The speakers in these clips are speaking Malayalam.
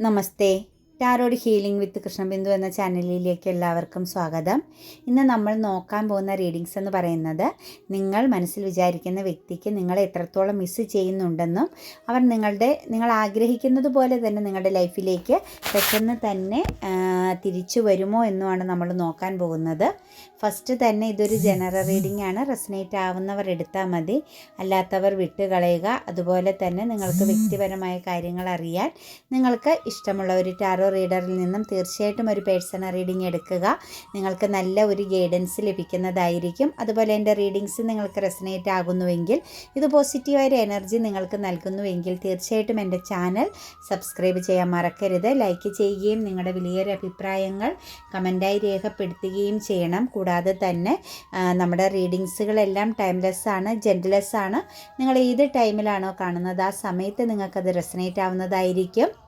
नमस्ते। ടാരോഡ് ഹീലിംഗ് വിത്ത് കൃഷ്ണബിന്ദു എന്ന ചാനലിലേക്ക് എല്ലാവർക്കും സ്വാഗതം. ഇന്ന് നമ്മൾ നോക്കാൻ പോകുന്ന റീഡിങ്സ് എന്ന് പറയുന്നത് നിങ്ങൾ മനസ്സിൽ വിചാരിക്കുന്ന വ്യക്തിക്ക് നിങ്ങൾ എത്രത്തോളം മിസ് ചെയ്യുന്നുണ്ടെന്നും അവർ നിങ്ങളുടെ നിങ്ങൾ ആഗ്രഹിക്കുന്നത് പോലെ തന്നെ നിങ്ങളുടെ ലൈഫിലേക്ക് പെട്ടെന്ന് തന്നെ തിരിച്ചു വരുമോ എന്നുമാണ് നമ്മൾ നോക്കാൻ പോകുന്നത്. ഫസ്റ്റ് തന്നെ ഇതൊരു ജനറൽ റീഡിംഗ് ആണ്. റെസനേറ്റ് ആവുന്നവർ എടുത്താൽ മതി. അല്ലാത്തവർ വിട്ടുകളയുക. അതുപോലെ തന്നെ നിങ്ങൾക്ക് വ്യക്തിപരമായ കാര്യങ്ങൾ അറിയാൻ നിങ്ങൾക്ക് ഇഷ്ടമുള്ള ഒരു ടാറോ റീഡറിൽ നിന്നും തീർച്ചയായിട്ടും ഒരു പേഴ്സണൽ റീഡിംഗ് എടുക്കുക. നിങ്ങൾക്ക് നല്ല ഒരു ഗൈഡൻസ് ലഭിക്കുന്നതായിരിക്കും. അതുപോലെ എന്റെ റീഡിങ്സ് നിങ്ങൾക്ക് റെസനേറ്റ് ആകുന്നുവെങ്കിൽ ഇത് പോസിറ്റീവായ ഒരു എനർജി നിങ്ങൾക്ക് നൽകുന്നുവെങ്കിൽ തീർച്ചയായിട്ടും എന്റെ ചാനൽ സബ്സ്ക്രൈബ് ചെയ്യാൻ മറക്കരുത്. ലൈക്ക് ചെയ്യുകയും നിങ്ങളുടെ വലിയൊരു അഭിപ്രായങ്ങൾ കമന്റായി രേഖപ്പെടുത്തുകയും ചെയ്യണം. കൂടാതെ തന്നെ നമ്മുടെ റീഡിങ്സുകളെല്ലാം ടൈംലെസ് ആണ് ജെൻഡ്ലെസ് ആണ്. നിങ്ങൾ ഏത് ടൈമിലാണോ കാണുന്നത് ആ സമയത്ത് നിങ്ങൾക്കത് റെസനേറ്റ് ആവുന്നതായിരിക്കും.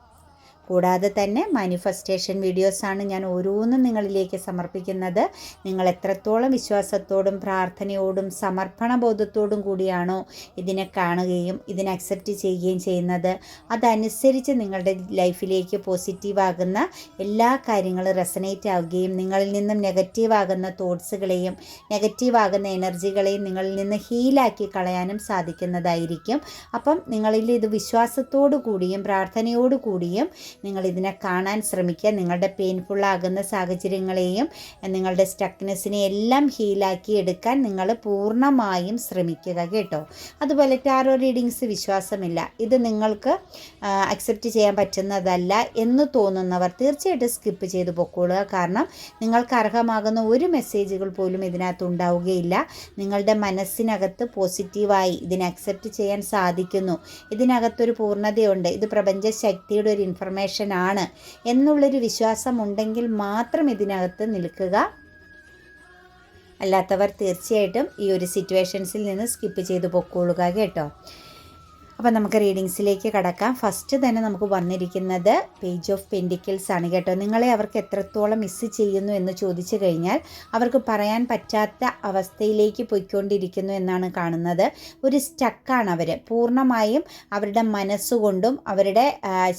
കൂടാതെ തന്നെ മാനിഫെസ്റ്റേഷൻ വീഡിയോസാണ് ഞാൻ ഓരോന്നും നിങ്ങളിലേക്ക് സമർപ്പിക്കുന്നത്. നിങ്ങൾ എത്രത്തോളം വിശ്വാസത്തോടും പ്രാർത്ഥനയോടും സമർപ്പണ ബോധത്തോടും കൂടിയാണോ ഇതിനെ കാണുകയും ഇതിനെ അക്സെപ്റ്റ് ചെയ്യുകയും ചെയ്യുന്നത്. അതനുസരിച്ച് നിങ്ങളുടെ ലൈഫിലേക്ക് പോസിറ്റീവാകുന്ന എല്ലാ കാര്യങ്ങളും റെസനേറ്റ് ആവുകയും നിങ്ങളിൽ നിന്നും നെഗറ്റീവാകുന്ന തോട്ട്സുകളെയും നെഗറ്റീവാകുന്ന എനർജികളെയും നിങ്ങളിൽ നിന്ന് ഹീലാക്കി കളയാനും സാധിക്കുന്നതായിരിക്കും. അപ്പം നിങ്ങളിൽ ഇത് വിശ്വാസത്തോടു കൂടിയും പ്രാർത്ഥനയോടു കൂടിയും നിങ്ങൾ ഇതിനെ കാണാൻ ശ്രമിക്കുക. നിങ്ങളുടെ പെയിൻഫുൾ ആകുന്ന സാഹചര്യങ്ങളെയും നിങ്ങളുടെ സ്റ്റക്നെസ്സിനെ എല്ലാം ഹീലാക്കി എടുക്കാൻ നിങ്ങൾ പൂർണമായും ശ്രമിക്കുക കേട്ടോ. അതുപോലെ ടാറോ റീഡിങ്സ് വിശ്വാസമില്ല. ഇത് നിങ്ങൾക്ക് അക്സെപ്റ്റ് ചെയ്യാൻ പറ്റുന്നതല്ല എന്ന് തോന്നുന്നവർ തീർച്ചയായിട്ടും സ്കിപ്പ് ചെയ്ത് പൊക്കോളുക. കാരണം നിങ്ങൾക്ക് അർഹമാകുന്ന ഒരു മെസ്സേജുകൾ പോലും ഇതിനകത്ത് ഉണ്ടാവുകയില്ല. നിങ്ങളുടെ മനസ്സിനകത്ത് പോസിറ്റീവായി ഇതിനെ അക്സെപ്റ്റ് ചെയ്യാൻ സാധിക്കുന്നു. ഇതിനകത്തൊരു പൂർണതയുണ്ട്. ഇത് പ്രപഞ്ച ശക്തിയുടെ ഒരു ഇൻഫർമേഷൻ ആണ് എന്നുള്ളൊരു വിശ്വാസം ഉണ്ടെങ്കിൽ മാത്രം ഇതിനകത്ത് നിൽക്കുക. അല്ലാത്തവർ തീർച്ചയായിട്ടും ഈ ഒരു സിറ്റുവേഷൻസിൽ നിന്ന് സ്കിപ്പ് ചെയ്ത് പൊക്കോളുക കേട്ടോ. അപ്പോൾ നമുക്ക് റീഡിങ്സിലേക്ക് കടക്കാം. ഫസ്റ്റ് തന്നെ നമുക്ക് വന്നിരിക്കുന്നത് പേജ് ഓഫ് പെൻഡിക്കിൾസ് ആണ് കേട്ടോ. നിങ്ങളെ അവർക്ക് എത്രത്തോളം മിസ് ചെയ്യുന്നു എന്ന് ചോദിച്ചു കഴിഞ്ഞാൽ അവർക്ക് പറയാൻ പറ്റാത്ത അവസ്ഥയിലേക്ക് പോയിക്കൊണ്ടിരിക്കുന്നു എന്നാണ് കാണുന്നത്. ഒരു സ്റ്റക്കാണ് അവർ പൂർണമായും അവരുടെ മനസ്സുകൊണ്ടും അവരുടെ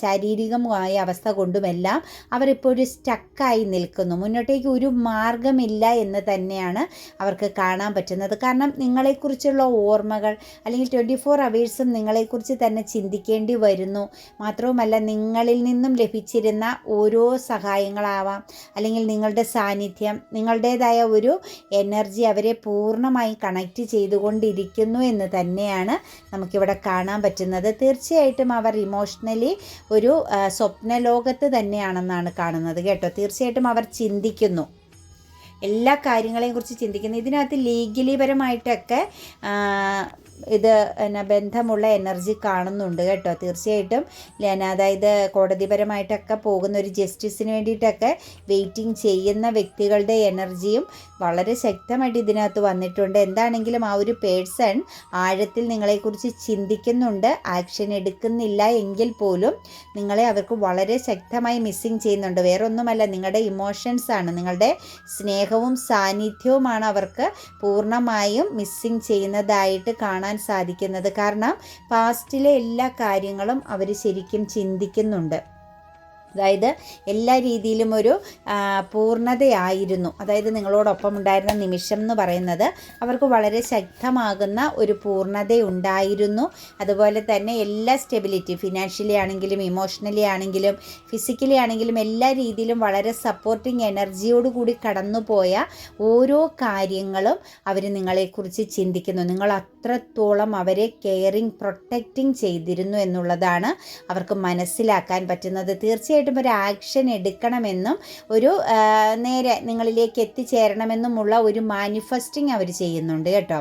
ശാരീരികമായ അവസ്ഥ കൊണ്ടുമെല്ലാം അവരിപ്പോൾ ഒരു സ്റ്റക്കായി നിൽക്കുന്നു. മുന്നോട്ടേക്ക് ഒരു മാർഗമില്ല എന്ന് തന്നെയാണ് അവർക്ക് കാണാൻ പറ്റുന്നത്. കാരണം നിങ്ങളെക്കുറിച്ചുള്ള ഓർമ്മകൾ അല്ലെങ്കിൽ ട്വന്റി ഫോർ അവേഴ്സും നിങ്ങളെക്കുറിച്ച് തന്നെ ചിന്തിക്കേണ്ടി വരുന്നു. മാത്രവുമല്ല നിങ്ങളിൽ നിന്നും ലഭിച്ചിരുന്ന ഓരോ സഹായങ്ങളാവാം. അല്ലെങ്കിൽ നിങ്ങളുടെ സാന്നിധ്യം നിങ്ങളുടേതായ ഒരു എനർജി അവരെ പൂർണമായി കണക്റ്റ് ചെയ്തുകൊണ്ടിരിക്കുന്നു എന്ന് തന്നെയാണ് നമുക്കിവിടെ കാണാൻ പറ്റുന്നത്. തീർച്ചയായിട്ടും അവർ ഇമോഷണലി ഒരു സ്വപ്ന സ്വപ്നലോകത്ത് തന്നെയാണെന്നാണ് കാണുന്നത് കേട്ടോ. തീർച്ചയായിട്ടും അവർ ചിന്തിക്കുന്നു. എല്ലാ കാര്യങ്ങളെയും കുറിച്ച് ചിന്തിക്കുന്നു. ഇതിനകത്ത് ലീഗലി പരമായിട്ടൊക്കെ ഇത് എന്നാ ബന്ധമുള്ള എനർജി കാണുന്നുണ്ട് കേട്ടോ. തീർച്ചയായിട്ടും അതായത് കോടതിപരമായിട്ടൊക്കെ പോകുന്ന ഒരു ജസ്റ്റിസിന് വേണ്ടിയിട്ടൊക്കെ വെയിറ്റിംഗ് ചെയ്യുന്ന വ്യക്തികളുടെ എനർജിയും വളരെ ശക്തമായിട്ട് ഇതിനകത്ത് വന്നിട്ടുണ്ട്. എന്താണെങ്കിലും ആ ഒരു പേഴ്സൺ ആഴത്തിൽ നിങ്ങളെക്കുറിച്ച് ചിന്തിക്കുന്നുണ്ട് ആക്ഷൻ എടുക്കുന്നില്ല എങ്കിൽ പോലും നിങ്ങളെ അവർക്ക് വളരെ ശക്തമായി മിസ്സിങ് ചെയ്യുന്നുണ്ട്. വേറൊന്നുമല്ല നിങ്ങളുടെ ഇമോഷൻസ് ആണ് നിങ്ങളുടെ സ്നേഹവും സാന്നിധ്യവുമാണ് അവർക്ക് പൂർണമായും മിസ്സിങ് ചെയ്യുന്നതായിട്ട് കാണാൻ സാധിക്കുന്നത്. കാരണം പാസ്റ്റിലെ എല്ലാ കാര്യങ്ങളും അവർ ശരിക്കും ചിന്തിക്കുന്നുണ്ട്. അതായത് എല്ലാ രീതിയിലും ഒരു പൂർണതയായിരുന്നു. അതായത് നിങ്ങളോടൊപ്പം ഉണ്ടായിരുന്ന നിമിഷം എന്ന് പറയുന്നത് അവർക്ക് വളരെ ശക്തമാകുന്ന ഒരു പൂർണത ഉണ്ടായിരുന്നു അതുപോലെ തന്നെ എല്ലാ സ്റ്റെബിലിറ്റി ഫിനാൻഷ്യലി ആണെങ്കിലും ഇമോഷണലി ആണെങ്കിലും ഫിസിക്കലി ആണെങ്കിലും എല്ലാ രീതിയിലും വളരെ സപ്പോർട്ടിങ് എനർജിയോടുകൂടി കടന്നുപോയ ഓരോ കാര്യങ്ങളും അവർ നിങ്ങളെക്കുറിച്ച് ചിന്തിക്കുന്നു. നിങ്ങൾ അത്രത്തോളം അവരെ കെയറിങ് പ്രൊട്ടക്റ്റിങ് ചെയ്തിരുന്നു എന്നുള്ളതാണ് അവർക്ക് മനസ്സിലാക്കാൻ പറ്റുന്നത്. തീർച്ചയായിട്ടും ഒരു ആക്ഷൻ എടുക്കണമെന്നും ഒരു നേരെ നിങ്ങളിലേക്ക് എത്തിച്ചേരണമെന്നുമുള്ള ഒരു മാനിഫെസ്റ്റിംഗ് അവർ ചെയ്യുന്നുണ്ട് കേട്ടോ.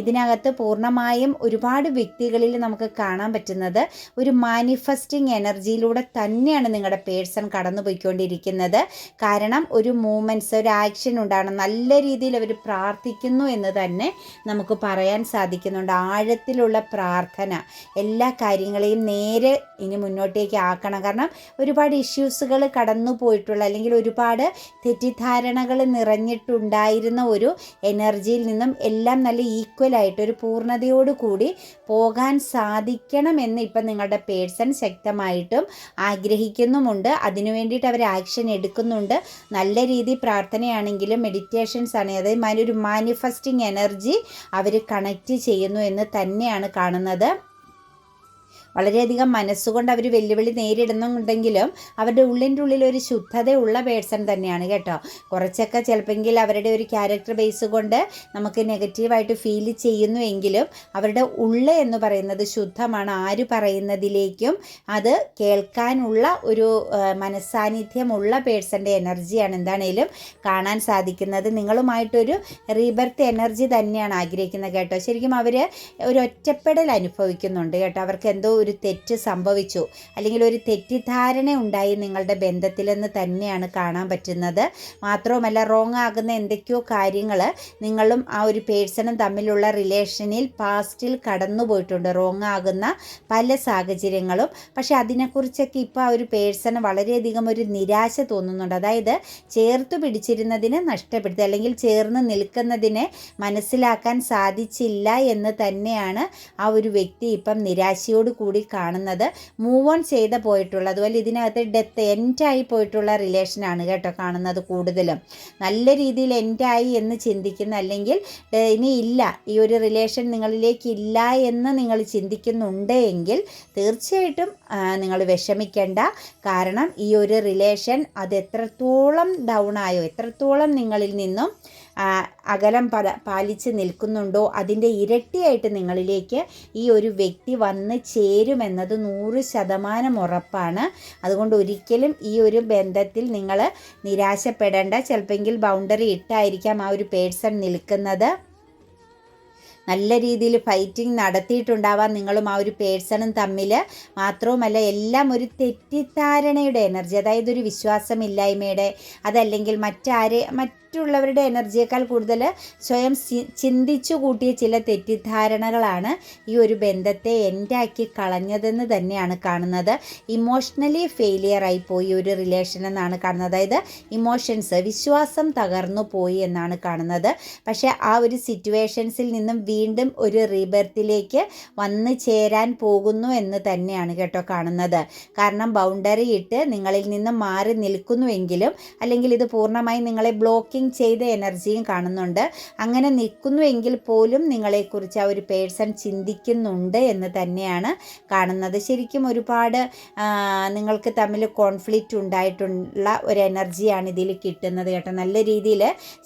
ഇതിനകത്ത് പൂർണമായും ഒരുപാട് വ്യക്തികളിൽ നമുക്ക് കാണാൻ പറ്റുന്നത് ഒരു മാനിഫെസ്റ്റിംഗ് എനർജിയിലൂടെ തന്നെയാണ് നിങ്ങളുടെ പേഴ്സൺ കടന്നു പോയിക്കൊണ്ടിരിക്കുന്നത് കാരണം ഒരു മൂമെന്റ്സ് ഒരു ആക്ഷൻ ഉണ്ടാകണം നല്ല രീതിയിൽ അവർ പ്രാർത്ഥിക്കുന്നു എന്ന് തന്നെ നമുക്ക് പറയാൻ സാധിക്കുന്നുണ്ട്. ആഴത്തിലുള്ള പ്രാർത്ഥന. എല്ലാ കാര്യങ്ങളെയും നേരെ ഇനി മുന്നോട്ടേക്ക് ആക്കണം. കാരണം ഒരുപാട് ഇഷ്യൂസുകൾ കടന്നു പോയിട്ടുള്ള അല്ലെങ്കിൽ ഒരുപാട് തെറ്റിദ്ധാരണകൾ നിറഞ്ഞിട്ടുണ്ടായിരുന്ന ഒരു എനർജിയിൽ നിന്നും എല്ലാം നല്ല ഈക്വൽ ആയിട്ട് ഒരു പൂർണതയോടു കൂടി പോകാൻ സാധിക്കണം എന്ന് ഇപ്പം നിങ്ങളുടെ പേഴ്സൺ ശക്തമായിട്ടും ആഗ്രഹിക്കുന്നുമുണ്ട്. അതിനു വേണ്ടിയിട്ട് അവർ ആക്ഷൻ എടുക്കുന്നുണ്ട്. നല്ല രീതി പ്രാർത്ഥനയാണെങ്കിലും മെഡിറ്റേഷൻസ് ആണെങ്കിൽ അതായത് ഒരു മാനിഫെസ്റ്റിംഗ് എനർജി അവർ കണക്റ്റ് ചെയ്യുന്നു എന്ന് തന്നെയാണ് കാണുന്നത്. വളരെയധികം മനസ്സുകൊണ്ട് അവർ വെല്ലുവിളി നേരിടുന്നുണ്ടെങ്കിലും അവരുടെ ഉള്ളിന്റെ ഉള്ളിൽ ഒരു ശുദ്ധതയുള്ള പേഴ്സൺ തന്നെയാണ് കേട്ടോ. കുറച്ചൊക്കെ ചിലപ്പോൾ അവരുടെ ഒരു ക്യാരക്ടർ ബേസ് കൊണ്ട് നമുക്ക് നെഗറ്റീവായിട്ട് ഫീൽ ചെയ്യുന്നുവെങ്കിലും അവരുടെ ഉള്ള് എന്ന് പറയുന്നത് ശുദ്ധമാണ്. ആര് പറയുന്നതിലേക്കും അത് കേൾക്കാനുള്ള ഒരു മനസ്സാന്നിധ്യമുള്ള പേഴ്സന്റെ എനർജിയാണ് എന്താണേലും കാണാൻ സാധിക്കുന്നത്. നിങ്ങളുമായിട്ടൊരു റീബർത്ത് എനർജി തന്നെയാണ് ആഗ്രഹിക്കുന്നത് കേട്ടോ. ശരിക്കും അവർ ഒരു ഒറ്റപ്പെടൽ അനുഭവിക്കുന്നുണ്ട് കേട്ടോ. അവർക്ക് എന്തോ ഒരു തെറ്റ് സംഭവിച്ചു. അല്ലെങ്കിൽ ഒരു തെറ്റിദ്ധാരണ ഉണ്ടായി നിങ്ങളുടെ ബന്ധത്തിലെന്ന് തന്നെയാണ് കാണാൻ പറ്റുന്നത്. മാത്രവുമല്ല റോങ് ആകുന്ന എന്തൊക്കെയോ കാര്യങ്ങൾ നിങ്ങളും ആ ഒരു പേഴ്സണും തമ്മിലുള്ള റിലേഷനിൽ പാസ്റ്റിൽ കടന്നു പോയിട്ടുണ്ട്. റോങ് ആകുന്ന പല സാഹചര്യങ്ങളും. പക്ഷേ അതിനെക്കുറിച്ചൊക്കെ ഇപ്പോൾ ആ ഒരു പേഴ്സണ് വളരെയധികം ഒരു നിരാശ തോന്നുന്നുണ്ട്. അതായത് ചേർത്ത് പിടിച്ചിരുന്നതിന് നഷ്ടപ്പെടുത്തി അല്ലെങ്കിൽ ചേർന്ന് നിൽക്കുന്നതിനെ മനസ്സിലാക്കാൻ സാധിച്ചില്ല എന്ന് തന്നെയാണ് ആ ഒരു വ്യക്തി ഇപ്പം നിരാശയോട് കൂടി കാണുന്നത്. മൂവ് ഓൺ ചെയ്ത് പോയിട്ടുള്ള അതുപോലെ ഇതിനകത്ത് ഡെത്ത് എൻഡായി പോയിട്ടുള്ള റിലേഷനാണ് കേട്ടോ കാണുന്നത് കൂടുതലും. നല്ല രീതിയിൽ എൻഡായി എന്ന് ചിന്തിക്കുന്ന അല്ലെങ്കിൽ ഇനി ഇല്ല. ഈ ഒരു റിലേഷൻ നിങ്ങളിലേക്ക് ഇല്ല എന്ന് നിങ്ങൾ ചിന്തിക്കുന്നുണ്ട് എങ്കിൽ തീർച്ചയായിട്ടും നിങ്ങൾ വിഷമിക്കേണ്ട. കാരണം ഈ ഒരു റിലേഷൻ അത് എത്രത്തോളം ഡൗൺ ആയോ എത്രത്തോളം നിങ്ങളിൽ നിന്നും അകലം പാലിച്ച് നിൽക്കുന്നുണ്ടോ? അതിന്റെ ഇരട്ടിയായിട്ട് നിങ്ങളിലേക്ക് ഈ ഒരു വ്യക്തി വന്ന് ചേരുമെന്നത് നൂറ് ശതമാനം ഉറപ്പാണ്. അതുകൊണ്ട് ഒരിക്കലും ഈ ഒരു ബന്ധത്തിൽ നിങ്ങൾ നിരാശപ്പെടേണ്ട. ചിലപ്പോൾ ബൗണ്ടറി ഇട്ടായിരിക്കാം ആ ഒരു പേഴ്സൺ നിൽക്കുന്നത്. നല്ല രീതിയിൽ ഫൈറ്റിംഗ് നടത്തിയിട്ടുണ്ടാവാം നിങ്ങളും ആ ഒരു പേഴ്സണും തമ്മിൽ മാത്രവുമല്ല എല്ലാം ഒരു തെറ്റിദ്ധാരണയുടെ എനർജി അതായത് ഒരു വിശ്വാസമില്ലായ്മയുടെ അതല്ലെങ്കിൽ മറ്റാരെ മറ്റ് മറ്റുള്ളവരുടെ എനർജിയേക്കാൾ കൂടുതൽ സ്വയം ചിന്തിച്ചു കൂട്ടിയ ചില തെറ്റിദ്ധാരണകളാണ് ഈ ഒരു ബന്ധത്തെ എൻഡാക്കി കളഞ്ഞതെന്ന് തന്നെയാണ് കാണുന്നത്. ഇമോഷണലി ഫെയിലിയർ ആയി പോയി ഒരു റിലേഷൻ എന്നാണ് കാണുന്നത്. അതായത് ഇമോഷൻസ് വിശ്വാസം തകർന്നു പോയി എന്നാണ് കാണുന്നത്. പക്ഷേ ആ ഒരു സിറ്റുവേഷൻസിൽ നിന്നും വീണ്ടും ഒരു റീബർത്തിലേക്ക് വന്നു ചേരാൻ പോകുന്നു എന്ന് തന്നെയാണ് കേട്ടോ കാണുന്നത്. കാരണം ബൗണ്ടറി ഇട്ട് നിങ്ങളിൽ നിന്ന് മാറി നിൽക്കുന്നുവെങ്കിലും അല്ലെങ്കിൽ ഇത് പൂർണമായി നിങ്ങളെ ബ്ലോക്കിംഗ് വർക്കിംഗ് ചെയ്ത എനർജിയും കാണുന്നുണ്ട്. അങ്ങനെ നിൽക്കുന്നുവെങ്കിൽ പോലും നിങ്ങളെക്കുറിച്ച് ആ ഒരു പേഴ്സൺ ചിന്തിക്കുന്നുണ്ട് എന്ന് തന്നെയാണ് കാണുന്നത്. ശരിക്കും ഒരുപാട് നിങ്ങൾക്ക് തമ്മിൽ കോൺഫ്ലിക്റ്റ് ഉണ്ടായിട്ടുള്ള ഒരു എനർജിയാണ് ഇതിൽ കിട്ടുന്നത് കേട്ടോ. നല്ല രീതിയിൽ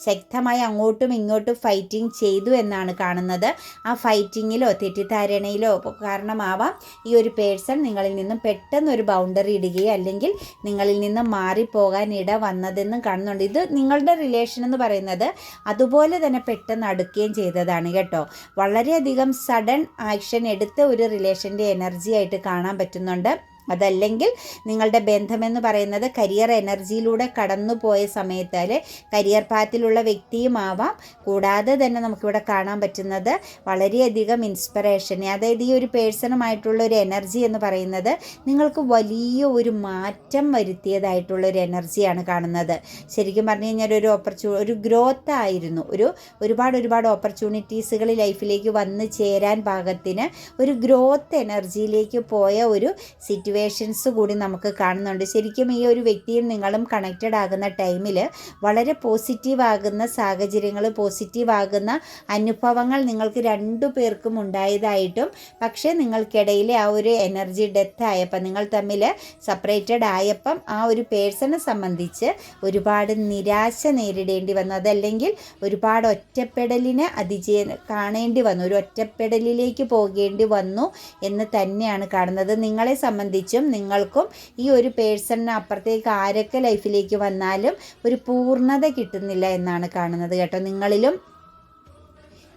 ശക്തമായി അങ്ങോട്ടും ഇങ്ങോട്ടും ഫൈറ്റിംഗ് ചെയ്തു എന്നാണ് കാണുന്നത്. ആ ഫൈറ്റിങ്ങിലോ തെറ്റിദ്ധാരണയിലോ കാരണമാവാം ഈ ഒരു പേഴ്സൺ നിങ്ങളിൽ നിന്നും പെട്ടെന്ന് ഒരു ബൗണ്ടറി ഇടുകയോ അല്ലെങ്കിൽ നിങ്ങളിൽ നിന്ന് മാറിപ്പോകാൻ ഇട വന്നതെന്നും കാണുന്നുണ്ട്. ഇത് നിങ്ങളുടെ റിലേഷൻ റിലേഷൻ എന്ന് പറയുന്നത് അതുപോലെ തന്നെ പെട്ടെന്ന് അടുക്കുകയും ചെയ്തതാണ് കേട്ടോ. വളരെയധികം സഡൻ ആക്ഷൻ എടുത്ത ഒരു റിലേഷന്റെ എനർജി ആയിട്ട് കാണാൻ പറ്റുന്നുണ്ട്. അതല്ലെങ്കിൽ നിങ്ങളുടെ ബന്ധമെന്ന് പറയുന്നത് കരിയർ എനർജിയിലൂടെ കടന്നു പോയ സമയത്ത് അല്ലെ കരിയർ പാത്തിലുള്ള വ്യക്തിയുമാവാം. കൂടാതെ തന്നെ നമുക്കിവിടെ കാണാൻ പറ്റുന്നത് വളരെയധികം ഇൻസ്പിറേഷൻ അതായത് ഈ ഒരു പേഴ്സണുമായിട്ടുള്ള ഒരു എനർജി എന്ന് പറയുന്നത് നിങ്ങൾക്ക് വലിയ ഒരു മാറ്റം വരുത്തിയതായിട്ടുള്ള ഒരു എനർജിയാണ് കാണുന്നത്. ശരിക്കും പറഞ്ഞു കഴിഞ്ഞാൽ ഒരു ഓപ്പർച്യൂ ഒരു ഗ്രോത്ത് ആയിരുന്നു. ഒരു ഒരുപാട് ഒരുപാട് ഓപ്പർച്യൂണിറ്റീസുകൾ ലൈഫിലേക്ക് വന്നു ചേരാൻ പാകത്തിന് ഒരു ഗ്രോത്ത് എനർജിയിലേക്ക് പോയ ഒരു സിറ്റുവേഷൻ സിറ്റുവേഷൻസ് കൂടി നമുക്ക് കാണുന്നുണ്ട്. ശരിക്കും ഈ ഒരു വ്യക്തിയും നിങ്ങളും കണക്റ്റഡ് ആകുന്ന ടൈമിൽ വളരെ പോസിറ്റീവ് ആകുന്ന സാഹചര്യങ്ങൾ പോസിറ്റീവ് ആകുന്ന അനുഭവങ്ങൾ നിങ്ങൾക്ക് രണ്ടു പേർക്കും ഉണ്ടായതായിട്ടും പക്ഷേ നിങ്ങൾക്കിടയിലെ ആ ഒരു എനർജി ഡെത്ത് ആയപ്പോൾ നിങ്ങൾ തമ്മിൽ സെപ്പറേറ്റഡ് ആയപ്പം ആ ഒരു പേഴ്സണെ സംബന്ധിച്ച് ഒരുപാട് നിരാശ നേരിടേണ്ടി വന്നു. അതല്ലെങ്കിൽ ഒരുപാട് ഒറ്റപ്പെടലിന് അതിജീ കാണേണ്ടി വന്നു. ഒരു ഒറ്റപ്പെടലിലേക്ക് പോകേണ്ടി വന്നു എന്ന് തന്നെയാണ് കാണുന്നത്. നിങ്ങളെ സംബന്ധിച്ച് സംബന്ധിച്ചും നിങ്ങൾക്കും ഈ ഒരു പേഴ്സണിന് അപ്പുറത്തേക്ക് ആരൊക്കെ ലൈഫിലേക്ക് വന്നാലും ഒരു പൂർണത കിട്ടുന്നില്ല എന്നാണ് കാണുന്നത് കേട്ടോ നിങ്ങളിലും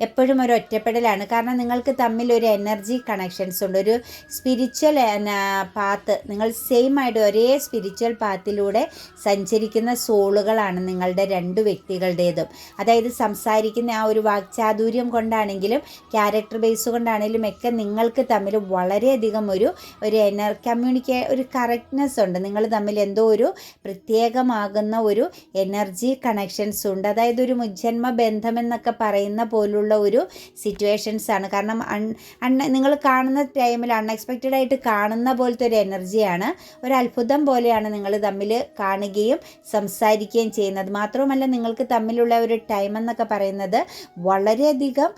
എപ്പോഴും ഒരു ഒറ്റപ്പെടലാണ്. കാരണം നിങ്ങൾക്ക് തമ്മിൽ ഒരു എനർജി കണക്ഷൻസ് ഉണ്ട്. ഒരു സ്പിരിച്വൽ പാത്ത് നിങ്ങൾ സെയിം ആയിട്ട് ഒരേ സ്പിരിച്വൽ പാത്തിലൂടെ സഞ്ചരിക്കുന്ന സോളുകളാണ് നിങ്ങളുടെ രണ്ട് വ്യക്തികളുടേതും. അതായത് സംസാരിക്കുന്ന ആ ഒരു വാക്ചാതുര്യം കൊണ്ടാണെങ്കിലും ക്യാരക്ടർ ബേസ് കൊണ്ടാണെങ്കിലും ഒക്കെ നിങ്ങൾക്ക് തമ്മിൽ വളരെയധികം ഒരു ഒരു എനർ കമ്മ്യൂണിക്കേ ഒരു കറക്റ്റ്നെസ് ഉണ്ട്. നിങ്ങൾ തമ്മിൽ എന്തോ ഒരു പ്രത്യേകമാകുന്ന ഒരു എനർജി കണക്ഷൻസ് ഉണ്ട്. അതായത് ഒരു മുജ്ജന്മ ബന്ധമെന്നൊക്കെ പറയുന്ന പോലുള്ള ഒരു സിറ്റുവേഷൻസ് ആണ്. കാരണം അൺ അൺ നിങ്ങൾ കാണുന്ന ടൈമിൽ അൺഎക്സ്പെക്റ്റഡ് ആയിട്ട് കാണുന്ന പോലത്തെ ഒരു എനർജിയാണ് ഒരു അത്ഭുതം പോലെയാണ് നിങ്ങൾ തമ്മിൽ കാണുകയും സംസാരിക്കുകയും ചെയ്യുന്നത്. മാത്രവുമല്ല നിങ്ങൾക്ക് തമ്മിലുള്ള ഒരു ടൈം എന്നൊക്കെ പറയുന്നത് വളരെയധികം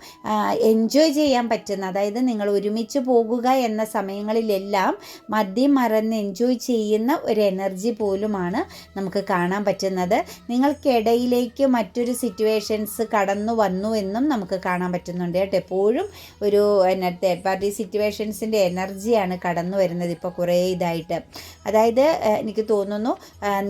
എൻജോയ് ചെയ്യാൻ പറ്റുന്ന അതായത് നിങ്ങൾ ഒരുമിച്ച് പോകുക എന്ന സമയങ്ങളിലെല്ലാം മദ്യം മറന്ന് എൻജോയ് ചെയ്യുന്ന ഒരു എനർജി പോലുമാണ് നമുക്ക് കാണാൻ പറ്റുന്നത്. നിങ്ങൾക്കിടയിലേക്ക് മറ്റൊരു സിറ്റുവേഷൻസ് കടന്നു വന്നു എന്നും നമുക്ക് കാണാൻ പറ്റുന്നുണ്ട് കേട്ടോ. എപ്പോഴും ഒരു എന്നാ തേർഡ് പാർട്ടി സിറ്റുവേഷൻസിന്റെ എനർജിയാണ് കടന്നു വരുന്നത് ഇപ്പോൾ കുറേ ഇതായിട്ട്. അതായത് എനിക്ക് തോന്നുന്നു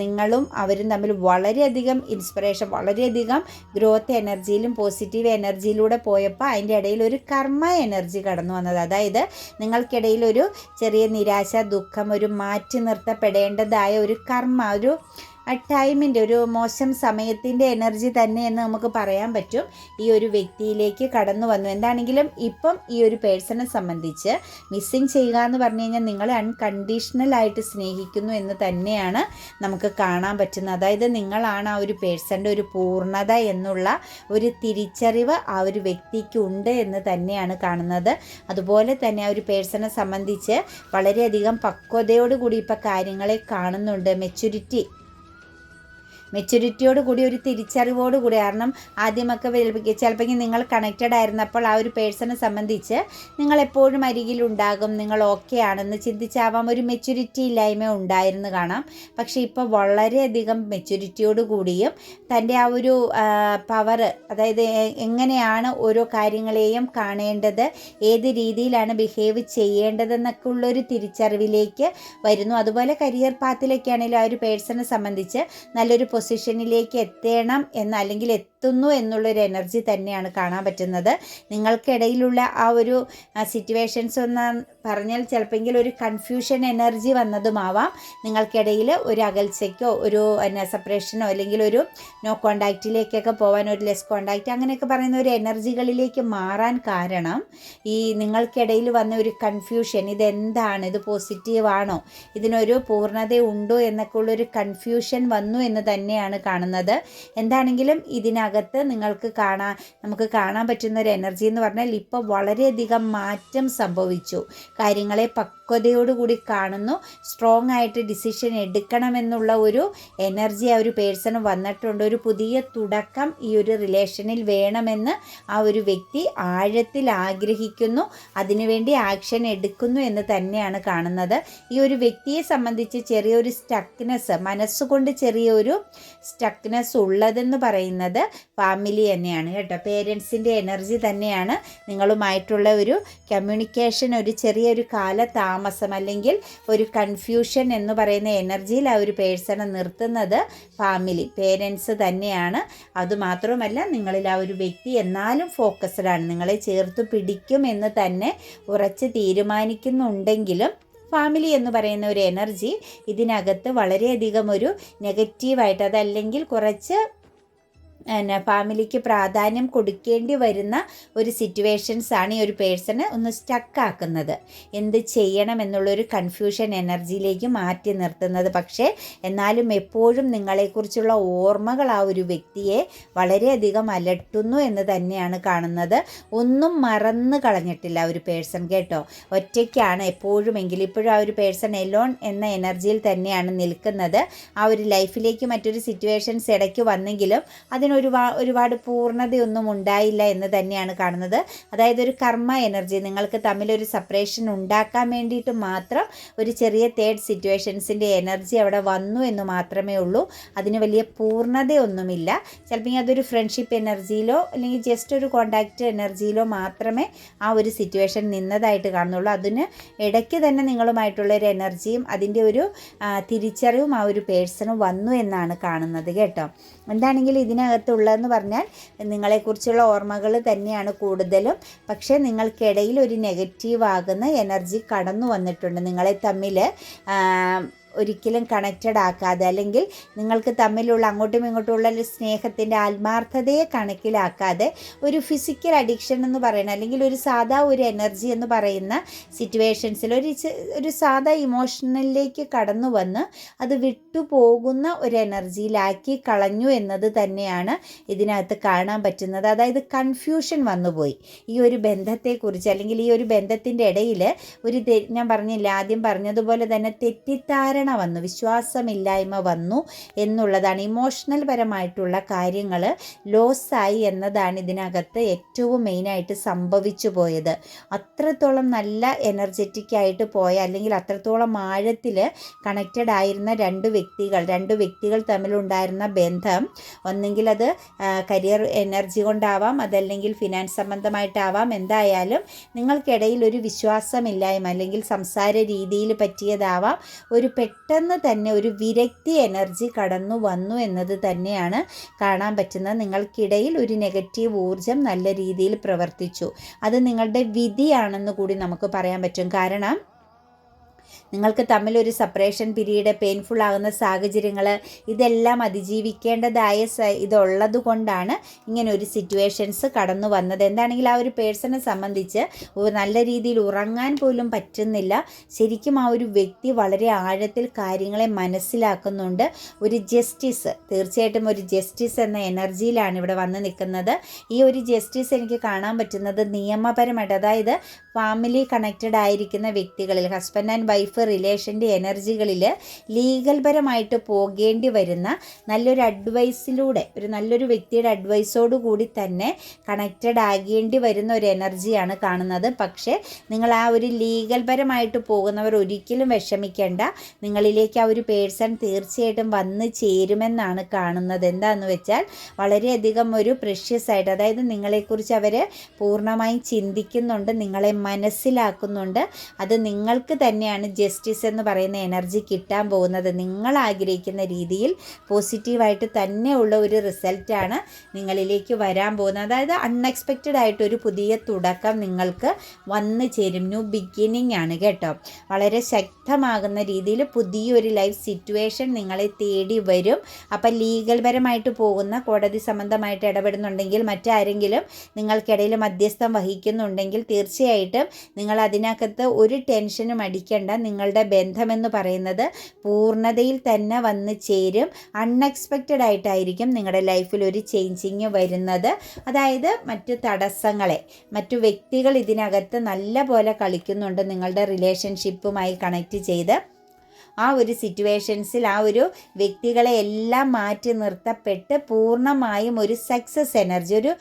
നിങ്ങളും അവരും തമ്മിൽ വളരെയധികം ഇൻസ്പിറേഷൻ വളരെയധികം ഗ്രോത്ത് എനർജിയിലും പോസിറ്റീവ് എനർജിയിലൂടെ പോയപ്പോൾ അതിന്റെ ഇടയിൽ ഒരു കർമ്മ എനർജി കടന്നു വന്നത്. അതായത് നിങ്ങൾക്കിടയിൽ ഒരു ചെറിയ നിരാശ ദുഃഖം ഒരു മാറ്റി നിർത്തപ്പെടേണ്ടതായ ഒരു കർമ്മ ഒരു ടൈമിന്റെ ഒരു മോശം സമയത്തിന്റെ എനർജി തന്നെ എന്ന് നമുക്ക് പറയാൻ പറ്റും. ഈ ഒരു വ്യക്തിയിലേക്ക് കടന്നു വന്നു. എന്താണെങ്കിലും ഇപ്പം ഈ ഒരു പേഴ്സണെ സംബന്ധിച്ച് മിസ്സിങ് ചെയ്യുക എന്ന് പറഞ്ഞു കഴിഞ്ഞാൽ നിങ്ങളെ അൺകണ്ടീഷണലായിട്ട് സ്നേഹിക്കുന്നു എന്ന് തന്നെയാണ് നമുക്ക് കാണാൻ പറ്റുന്നത്. അതായത് നിങ്ങളാണ് ആ ഒരു പേഴ്സന്റെ ഒരു പൂർണത എന്നുള്ള ഒരു തിരിച്ചറിവ് ആ ഒരു വ്യക്തിക്ക് ഉണ്ട് എന്ന് തന്നെയാണ് കാണുന്നത്. അതുപോലെ തന്നെ ആ ഒരു പേഴ്സണെ സംബന്ധിച്ച് വളരെയധികം പക്വതയോടുകൂടി ഇപ്പോൾ കാര്യങ്ങളെ കാണുന്നുണ്ട്. മെച്യൂരിറ്റി മെച്യൂരിറ്റിയോട് കൂടി ഒരു തിരിച്ചറിവോട് കൂടി. കാരണം ആദ്യമൊക്കെ ചിലപ്പോൾ നിങ്ങൾ കണക്റ്റഡ് ആയിരുന്നപ്പോൾ ആ ഒരു പേഴ്സണെ സംബന്ധിച്ച് നിങ്ങൾ എപ്പോഴും അരികിലുണ്ടാകും നിങ്ങൾ ഓക്കെ ആണെന്ന് ചിന്തിച്ചാവാം. ഒരു മെച്യൂരിറ്റി ഇല്ലായ്മ ഉണ്ടായിരുന്നു കാണാം. പക്ഷേ ഇപ്പോൾ വളരെയധികം മെച്യൂരിറ്റിയോട് കൂടിയും തന്റെ ആ ഒരു പവർ അതായത് എങ്ങനെയാണ് ഓരോ കാര്യങ്ങളെയും കാണേണ്ടത് ഏത് രീതിയിലാണ് ബിഹേവ് ചെയ്യേണ്ടതെന്നൊക്കെ ഉള്ളൊരു തിരിച്ചറിവിലേക്ക് വരുന്നു. അതുപോലെ കരിയർ പാത്തിലേക്കാണെങ്കിലും ആ ഒരു പേഴ്സണെ സംബന്ധിച്ച് നല്ലൊരു പൊസിഷനിലേക്ക് എത്തണം എന്ന അല്ലെങ്കിൽ എത്തുന്നു എന്നുള്ളൊരു എനർജി തന്നെയാണ് കാണാൻ പറ്റുന്നത്. നിങ്ങൾക്കിടയിലുള്ള ആ ഒരു സിറ്റുവേഷൻസ് ഒന്ന് പറഞ്ഞാൽ ചിലപ്പോൾ ഒരു കൺഫ്യൂഷൻ എനർജി വന്നതുമാവാം. നിങ്ങൾക്കിടയിൽ ഒരു അകൽച്ചയ്ക്കോ ഒരു എന്നാ സെപ്പറേഷനോ അല്ലെങ്കിൽ ഒരു നോ കോണ്ടാക്റ്റിലേക്കൊക്കെ പോകാൻ ഒരു ലെസ് കോണ്ടാക്റ്റ് അങ്ങനെയൊക്കെ പറയുന്ന ഒരു എനർജികളിലേക്ക് മാറാൻ കാരണം ഈ നിങ്ങൾക്കിടയിൽ വന്ന ഒരു കൺഫ്യൂഷൻ ഇതെന്താണ്? ഇത് പോസിറ്റീവാണോ ഇതിനൊരു പൂർണത ഉണ്ടോ? എന്നൊക്കെ ഉള്ളൊരു കൺഫ്യൂഷൻ വന്നു എന്ന് തന്നെയാണ് കാണുന്നത്. എന്താണെങ്കിലും ഇതിനകത്ത് നിങ്ങൾക്ക് കാണാൻ നമുക്ക് കാണാൻ പറ്റുന്ന ഒരു എനർജി എന്ന് പറഞ്ഞാൽ ഇപ്പോൾ വളരെയധികം മാറ്റം സംഭവിച്ചു. കാര്യങ്ങളെ പക്വതയോടുകൂടി കാണുന്നു. സ്ട്രോങ് ആയിട്ട് ഡിസിഷൻ എടുക്കണമെന്നുള്ള ഒരു എനർജി ആ ഒരു പേഴ്സണ് വന്നിട്ടുണ്ട്. ഒരു പുതിയ തുടക്കം ഈ ഒരു റിലേഷനിൽ വേണമെന്ന് ആ ഒരു വ്യക്തി ആഴത്തിൽ ആഗ്രഹിക്കുന്നു. അതിനുവേണ്ടി ആക്ഷൻ എടുക്കുന്നു എന്ന് തന്നെയാണ് കാണുന്നത്. ഈ ഒരു വ്യക്തിയെ സംബന്ധിച്ച് ചെറിയൊരു സ്റ്റക്നെസ് മനസ്സുകൊണ്ട് ചെറിയൊരു സ്റ്റക്നെസ് ഉള്ളതെന്ന് പറയുന്നത് ഫാമിലി തന്നെയാണ് കേട്ടോ. പേരൻസിന്റെ എനർജി തന്നെയാണ് നിങ്ങളുമായിട്ടുള്ള ഒരു കമ്മ്യൂണിക്കേഷൻ ഒരു ചെറിയൊരു കാലതാമസം അല്ലെങ്കിൽ ഒരു കൺഫ്യൂഷൻ എന്ന് പറയുന്ന എനർജിയിൽ ആ ഒരു പേഴ്സണെ നിർത്തുന്നത് ഫാമിലി പേരൻസ് തന്നെയാണ്. അതുമാത്രമല്ല നിങ്ങളിൽ ആ ഒരു വ്യക്തി എന്നാലും ഫോക്കസ്ഡാണ് നിങ്ങളെ ചേർത്ത് പിടിക്കും എന്ന് തന്നെ ഉറച്ച് തീരുമാനിക്കുന്നുണ്ടെങ്കിലും ഫാമിലി എന്ന് പറയുന്ന ഒരു എനർജി ഇതിനകത്ത് വളരെയധികം ഒരു നെഗറ്റീവായിട്ട് അതല്ലെങ്കിൽ കുറച്ച് പിന്നെ ഫാമിലിക്ക് പ്രാധാന്യം കൊടുക്കേണ്ടി വരുന്ന ഒരു സിറ്റുവേഷൻസ് ആണ് ഈ ഒരു പേഴ്സണ് ഒന്ന് സ്റ്റക്കാക്കുന്നത് എന്ത് ചെയ്യണം എന്നുള്ളൊരു കൺഫ്യൂഷൻ എനർജിയിലേക്ക് മാറ്റി നിർത്തുന്നത്. പക്ഷേ എന്നാലും എപ്പോഴും നിങ്ങളെക്കുറിച്ചുള്ള ഓർമ്മകൾ ആ ഒരു വ്യക്തിയെ വളരെയധികം അലട്ടുന്നു എന്ന് തന്നെയാണ് കാണുന്നത്. ഒന്നും മറന്നു കളഞ്ഞിട്ടില്ല ഒരു പേഴ്സൺ കേട്ടോ? ഒറ്റയ്ക്കാണ് എപ്പോഴും എങ്കിലും ഇപ്പോഴും ആ ഒരു പേഴ്സൺ എലോൺ എന്ന എനർജിയിൽ തന്നെയാണ് നിൽക്കുന്നത്. ആ ഒരു ലൈഫിലേക്ക് മറ്റൊരു സിറ്റുവേഷൻസ് ഇടയ്ക്ക് വന്നെങ്കിലും അതിനൊരു ഒരുപാട് പൂർണതയൊന്നും ഉണ്ടായില്ല എന്ന് തന്നെയാണ് കാണുന്നത്. അതായത് ഒരു കർമ്മ എനർജി നിങ്ങൾക്ക് തമ്മിലൊരു സെപ്പറേഷൻ ഉണ്ടാക്കാൻ വേണ്ടിയിട്ട് മാത്രം ഒരു ചെറിയ തേർഡ് സിറ്റുവേഷൻസിന്റെ എനർജി അവിടെ വന്നു എന്ന് മാത്രമേ ഉള്ളൂ. അതിന് വലിയ പൂർണതയൊന്നുമില്ല. ചിലപ്പോൾ അതൊരു ഫ്രണ്ട്ഷിപ്പ് എനർജിയിലോ അല്ലെങ്കിൽ ജസ്റ്റ് ഒരു കോണ്ടാക്റ്റ് എനർജിയിലോ മാത്രമേ ആ ഒരു സിറ്റുവേഷൻ നിന്നതായിട്ട് കാണുന്നുള്ളൂ. അതിന് ഇടയ്ക്ക് തന്നെ നിങ്ങളുമായിട്ടുള്ള ഒരു എനർജിയും അതിന്റെ ഒരു തിരിച്ചറിവും ആ ഒരു പേഴ്സണും വന്നു എന്നാണ് കാണുന്നത് കേട്ടോ. എന്താണെങ്കിലും ഇതിനകത്ത് ഇതിനകത്തുള്ളതെന്ന് പറഞ്ഞാൽ നിങ്ങളെക്കുറിച്ചുള്ള ഓർമ്മകൾ തന്നെയാണ് കൂടുതലും. പക്ഷേ നിങ്ങൾക്കിടയിൽ ഒരു നെഗറ്റീവ് ആകുന്ന എനർജി കടന്നു വന്നിട്ടുണ്ട്. നിങ്ങളെ തമ്മിൽ ഒരിക്കലും കണക്റ്റഡ് ആക്കാതെ അല്ലെങ്കിൽ നിങ്ങൾക്ക് തമ്മിലുള്ള അങ്ങോട്ടും ഇങ്ങോട്ടുമുള്ള ഒരു സ്നേഹത്തിന്റെ ആത്മാർത്ഥതയെ കണക്കിലാക്കാതെ ഒരു ഫിസിക്കൽ അഡിക്ഷൻ എന്ന് പറയുന്ന അല്ലെങ്കിൽ ഒരു സാധാ ഒരു എനർജി എന്ന് പറയുന്ന സിറ്റുവേഷൻസിൽ ഒരു ഒരു സാധാ ഇമോഷണലിലേക്ക് കടന്നു വന്ന് അത് വിട്ടുപോകുന്ന ഒരു എനർജിയിലാക്കി കളഞ്ഞു എന്നത് തന്നെയാണ് ഇതിനകത്ത് കാണാൻ പറ്റുന്നത്. അതായത് കൺഫ്യൂഷൻ വന്നുപോയി. ഈ ഒരു ബന്ധത്തെക്കുറിച്ച് അല്ലെങ്കിൽ ഈ ഒരു ബന്ധത്തിന്റെ ഇടയിൽ ഒരു ഞാൻ പറഞ്ഞില്ല ആദ്യം പറഞ്ഞതുപോലെ തന്നെ തെറ്റിദ്ധാരണ ധാരണ വന്നു വിശ്വാസമില്ലായ്മ വന്നു എന്നുള്ളതാണ്. ഇമോഷണൽ പരമായിട്ടുള്ള കാര്യങ്ങൾ ലോസായി എന്നതാണ് ഇതിനകത്ത് ഏറ്റവും മെയിനായിട്ട് സംഭവിച്ചു പോയത്. അത്രത്തോളം നല്ല എനർജറ്റിക് ആയിട്ട് പോയ അല്ലെങ്കിൽ അത്രത്തോളം ആഴത്തിൽ കണക്റ്റഡ് ആയിരുന്ന രണ്ട് വ്യക്തികൾ രണ്ട് വ്യക്തികൾ തമ്മിലുണ്ടായിരുന്ന ബന്ധം ഒന്നെങ്കിൽ അത് കരിയർ എനർജി കൊണ്ടാവാം അതല്ലെങ്കിൽ ഫിനാൻസ് സംബന്ധമായിട്ടാവാം. എന്തായാലും നിങ്ങൾക്കിടയിൽ ഒരു വിശ്വാസമില്ലായ്മ അല്ലെങ്കിൽ സംസാര രീതിയിൽ പറ്റിയതാവാം. ഒരു പെട്ടെന്ന് തന്നെ ഒരു വിരക്തി എനർജി കടന്നു വന്നു എന്നത് തന്നെയാണ് കാണാൻ പറ്റുന്നത്. നിങ്ങൾക്കിടയിൽ ഒരു നെഗറ്റീവ് ഊർജം നല്ല രീതിയിൽ പ്രവർത്തിച്ചു. അത് നിങ്ങളുടെ വിധിയാണെന്ന് കൂടി നമുക്ക് പറയാൻ പറ്റും. കാരണം നിങ്ങൾക്ക് തമ്മിൽ ഒരു സെപ്പറേഷൻ പീരീഡ് പെയിൻഫുൾ ആകുന്ന സാഹചര്യങ്ങൾ ഇതെല്ലാം അതിജീവിക്കേണ്ടതായ ഇതുള്ളത് കൊണ്ടാണ് ഇങ്ങനെ ഒരു സിറ്റുവേഷൻസ് കടന്നു വന്നത്. എന്താണെങ്കിൽ ആ ഒരു പേഴ്സണെ സംബന്ധിച്ച് നല്ല രീതിയിൽ ഉറങ്ങാൻ പോലും പറ്റുന്നില്ല. ശരിക്കും ആ ഒരു വ്യക്തി വളരെ ആഴത്തിൽ കാര്യങ്ങളെ മനസ്സിലാക്കുന്നുണ്ട്. ഒരു ജസ്റ്റിസ് തീർച്ചയായിട്ടും ഒരു ജസ്റ്റിസ് എന്ന എനർജിയിലാണ് ഇവിടെ വന്ന് നിൽക്കുന്നത്. ഈ ഒരു ജസ്റ്റിസ് എനിക്ക് കാണാൻ പറ്റുന്നത് നിയമപരമായിട്ട് അതായത് ഫാമിലി കണക്റ്റഡ് ആയിരിക്കുന്ന വ്യക്തികളിൽ ഹസ്ബൻഡ് ആൻഡ് വൈഫ് റിലേഷന്റെ എനർജികളിൽ ലീഗൽ പരമായിട്ട് പോകേണ്ടി വരുന്ന നല്ലൊരു അഡ്വൈസിലൂടെ ഒരു നല്ലൊരു വ്യക്തിയുടെ അഡ്വൈസോടു കൂടി തന്നെ കണക്റ്റഡ് ആകേണ്ടി വരുന്ന ഒരു എനർജിയാണ് കാണുന്നത്. പക്ഷേ നിങ്ങൾ ആ ഒരു ലീഗൽ പരമായിട്ട് പോകുന്നവർ ഒരിക്കലും വിഷമിക്കേണ്ട. നിങ്ങളിലേക്ക് ആ ഒരു പേഴ്സൺ തീർച്ചയായിട്ടും വന്ന് ചേരുമെന്നാണ് കാണുന്നത്. എന്താണെന്ന് വെച്ചാൽ വളരെയധികം ഒരു പ്രഷ്യസ് ആയിട്ട് അതായത് നിങ്ങളെക്കുറിച്ച് അവർ പൂർണമായും ചിന്തിക്കുന്നുണ്ട് നിങ്ങളെ മനസ്സിലാക്കുന്നുണ്ട്. അത് നിങ്ങൾക്ക് തന്നെയാണ് ജസ്റ്റിസ് എന്ന് പറയുന്ന എനർജി കിട്ടാൻ പോകുന്നത് നിങ്ങൾ ആഗ്രഹിക്കുന്ന രീതിയിൽ പോസിറ്റീവായിട്ട് തന്നെയുള്ള ഒരു റിസൾട്ടാണ് നിങ്ങളിലേക്ക് വരാൻ പോകുന്നത്. അതായത് അൺഎക്സ്പെക്റ്റഡ് ആയിട്ട് ഒരു പുതിയ തുടക്കം നിങ്ങൾക്ക് വന്നു ചേരും. ന്യൂ ബിഗിനിങ് ആണ് കേട്ടോ. വളരെ ശക്തമാകുന്ന രീതിയിൽ പുതിയൊരു ലൈഫ് സിറ്റുവേഷൻ നിങ്ങളെ തേടി വരും. അപ്പം ലീഗൽ പരമായിട്ട് പോകുന്ന കോടതി സംബന്ധമായിട്ട് ഇടപെടുന്നുണ്ടെങ്കിൽ മറ്റാരെങ്കിലും നിങ്ങൾക്കിടയിൽ മധ്യസ്ഥം വഹിക്കുന്നുണ്ടെങ്കിൽ തീർച്ചയായിട്ടും നിങ്ങൾ അതിനകത്ത് ഒരു ടെൻഷനും അടിക്കേണ്ട. നിങ്ങളുടെ ബന്ധമെന്ന് പറയുന്നത് പൂർണതയിൽ തന്നെ വന്ന് ചേരും. അൺഎക്സ്പെക്റ്റഡ് ആയിട്ടായിരിക്കും നിങ്ങളുടെ ലൈഫിൽ ഒരു ചേഞ്ചിങ് വരുന്നത്. അതായത് മറ്റു തടസ്സങ്ങളെ മറ്റു വ്യക്തികൾ ഇതിനകത്ത് നല്ല പോലെ കളിക്കുന്നുണ്ട് നിങ്ങളുടെ റിലേഷൻഷിപ്പുമായി കണക്റ്റ് ചെയ്ത്. ആ ഒരു സിറ്റുവേഷൻസിൽ ആ ഒരു വ്യക്തികളെ എല്ലാം മാറ്റി നിർത്തപ്പെട്ട് പൂർണമായും ഒരു സക്സസ് എനർജി ഒരു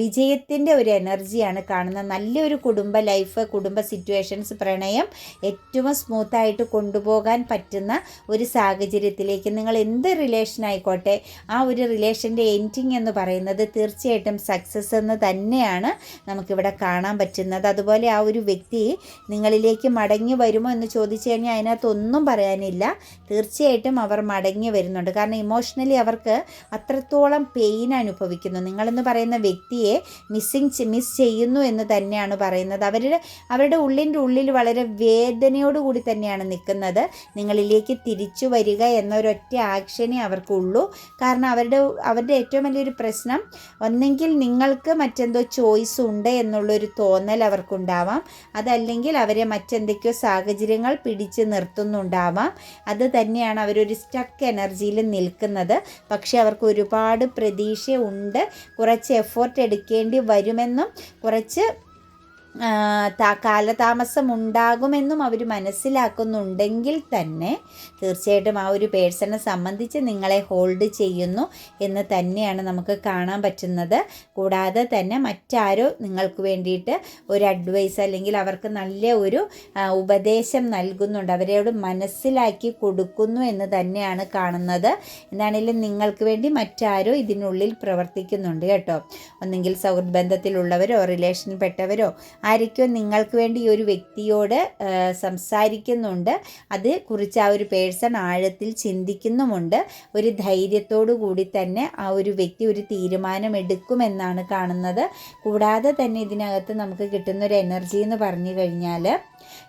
വിജയത്തിന്റെ ഒരു എനർജിയാണ് കാണുന്നത്. നല്ലൊരു കുടുംബ ലൈഫ് കുടുംബ സിറ്റുവേഷൻസ് പ്രണയം ഏറ്റവും സ്മൂത്തായിട്ട് കൊണ്ടുപോകാൻ പറ്റുന്ന ഒരു സാഹചര്യത്തിലേക്ക് നിങ്ങൾ എന്ത് റിലേഷൻ ആയിക്കോട്ടെ ആ ഒരു റിലേഷന്റെ എൻഡിങ് എന്ന് പറയുന്നത് തീർച്ചയായിട്ടും സക്സസ് എന്ന് തന്നെയാണ് നമുക്കിവിടെ കാണാൻ പറ്റുന്നത്. അതുപോലെ ആ ഒരു വ്യക്തി നിങ്ങളിലേക്ക് മടങ്ങി വരുമോ എന്ന് ചോദിച്ചു കഴിഞ്ഞാൽ അതിനകത്തൊന്നും പറയാനില്ല. തീർച്ചയായിട്ടും അവർ മടങ്ങി വരുന്നുണ്ട്. കാരണം ഇമോഷണലി അവർക്ക് അത്രത്തോളം പെയിൻ അനുഭവിക്കുന്നു. നിങ്ങളെന്ന് പറയുന്ന വ്യക്തിയെ മിസ്സിങ് മിസ് ചെയ്യുന്നു എന്ന് തന്നെയാണ് പറയുന്നത്. അവരുടെ അവരുടെ ഉള്ളിന്റെ ഉള്ളിൽ വളരെ വേദനയോടുകൂടി തന്നെയാണ് നിൽക്കുന്നത്. നിങ്ങളിലേക്ക് തിരിച്ചു വരിക എന്നൊരൊറ്റ ആക്ഷനെ അവർക്കുള്ളൂ. കാരണം അവരുടെ അവരുടെ ഏറ്റവും വലിയൊരു പ്രശ്നം ഒന്നെങ്കിൽ നിങ്ങൾക്ക് മറ്റെന്തോ ചോയ്സ് ഉണ്ട് എന്നുള്ളൊരു തോന്നൽ അവർക്കുണ്ടാവാം. അതല്ലെങ്കിൽ അവരെ മറ്റെന്തൊക്കെയോ സാഹചര്യങ്ങൾ പിടിച്ചു നിർത്തുന്നുണ്ടാവാം. ആവാം അത് തന്നെയാണ് അവരൊരു സ്റ്റക്ക് എനർജിയിൽ നിൽക്കുന്നത്. പക്ഷേ അവർക്ക് ഒരുപാട് പ്രതീക്ഷയുണ്ട്. കുറച്ച് എഫേർട്ട് എടുക്കേണ്ടി വരുമെന്നും കുറച്ച് കാലതാമസം ഉണ്ടാകുമെന്നും അവർ മനസ്സിലാക്കുന്നുണ്ടെങ്കിൽ തന്നെ തീർച്ചയായിട്ടും ആ ഒരു പേഴ്സണെ സംബന്ധിച്ച് നിങ്ങളെ ഹോൾഡ് ചെയ്യുന്നു എന്ന് തന്നെയാണ് നമുക്ക് കാണാൻ പറ്റുന്നത്. കൂടാതെ തന്നെ മറ്റാരോ നിങ്ങൾക്ക് വേണ്ടിയിട്ട് ഒരു അഡ്വൈസ് അല്ലെങ്കിൽ അവർക്ക് നല്ല ഒരു ഉപദേശം നൽകുന്നുണ്ട്. അവരോട് മനസ്സിലാക്കി കൊടുക്കുന്നു എന്ന് തന്നെയാണ് കാണുന്നത്. എന്താണെങ്കിലും നിങ്ങൾക്ക് വേണ്ടി മറ്റാരോ ഇതിനുള്ളിൽ പ്രവർത്തിക്കുന്നുണ്ട് കേട്ടോ. ഒന്നെങ്കിൽ സൗഹൃദ ബന്ധത്തിലുള്ളവരോ റിലേഷനിൽപ്പെട്ടവരോ ആരൊക്കെയോ നിങ്ങൾക്ക് വേണ്ടി ഒരു വ്യക്തിയോട് സംസാരിക്കുന്നുണ്ട്. അത് കുറിച്ച് ആ ഒരു പേഴ്സൺ ആഴത്തിൽ ചിന്തിക്കുന്നുമുണ്ട്. ഒരു ധൈര്യത്തോടു കൂടി തന്നെ ആ ഒരു വ്യക്തി ഒരു തീരുമാനം എടുക്കുമെന്നാണ് കാണുന്നത്. കൂടാതെ തന്നെ ഇതിനകത്ത് നമുക്ക് കിട്ടുന്നൊരു എനർജി എന്ന് പറഞ്ഞു കഴിഞ്ഞാൽ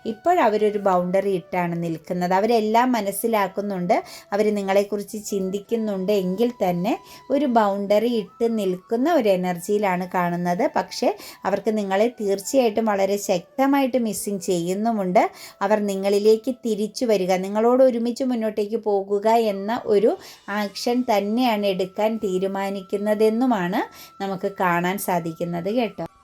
ഇപ്പോഴവരൊരു ബൗണ്ടറി ഇട്ടാണ് നിൽക്കുന്നത്. അവരെല്ലാം മനസ്സിലാക്കുന്നുണ്ട്. അവർ നിങ്ങളെക്കുറിച്ച് ചിന്തിക്കുന്നുണ്ട്. എങ്കിൽ തന്നെ ഒരു ബൗണ്ടറി ഇട്ട് നിൽക്കുന്ന ഒരു എനർജിയിലാണ് കാണുന്നത്. പക്ഷേ അവർക്ക് നിങ്ങളെ തീർച്ചയായിട്ടും വളരെ ശക്തമായിട്ട് മിസ്സിങ് ചെയ്യുന്നുമുണ്ട്. അവർ നിങ്ങളിലേക്ക് തിരിച്ചു വരിക നിങ്ങളോട് ഒരുമിച്ച് മുന്നോട്ടേക്ക് പോകുക എന്ന ഒരു ആക്ഷൻ തന്നെയാണ് എടുക്കാൻ തീരുമാനിക്കുന്നതെന്നുമാണ് നമുക്ക് കാണാൻ സാധിക്കുന്നത് കേട്ടോ.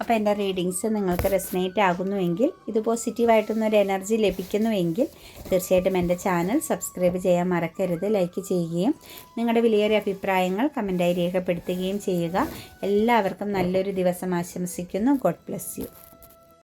അപ്പോൾ എന്റെ റീഡിങ്സ് നിങ്ങൾക്ക് റെസിനേറ്റ് ആകുന്നുവെങ്കിൽ ഇത് പോസിറ്റീവായിട്ടൊന്നൊരു എനർജി ലഭിക്കുന്നുവെങ്കിൽ തീർച്ചയായിട്ടും എന്റെ ചാനൽ സബ്സ്ക്രൈബ് ചെയ്യാൻ മറക്കരുത് ലൈക്ക് ചെയ്യുകയും നിങ്ങളുടെ വിലയേറിയ അഭിപ്രായങ്ങൾ കമന്റായി രേഖപ്പെടുത്തുകയും ചെയ്യുക. എല്ലാവർക്കും നല്ലൊരു ദിവസം ആശംസിക്കുന്നു. God bless you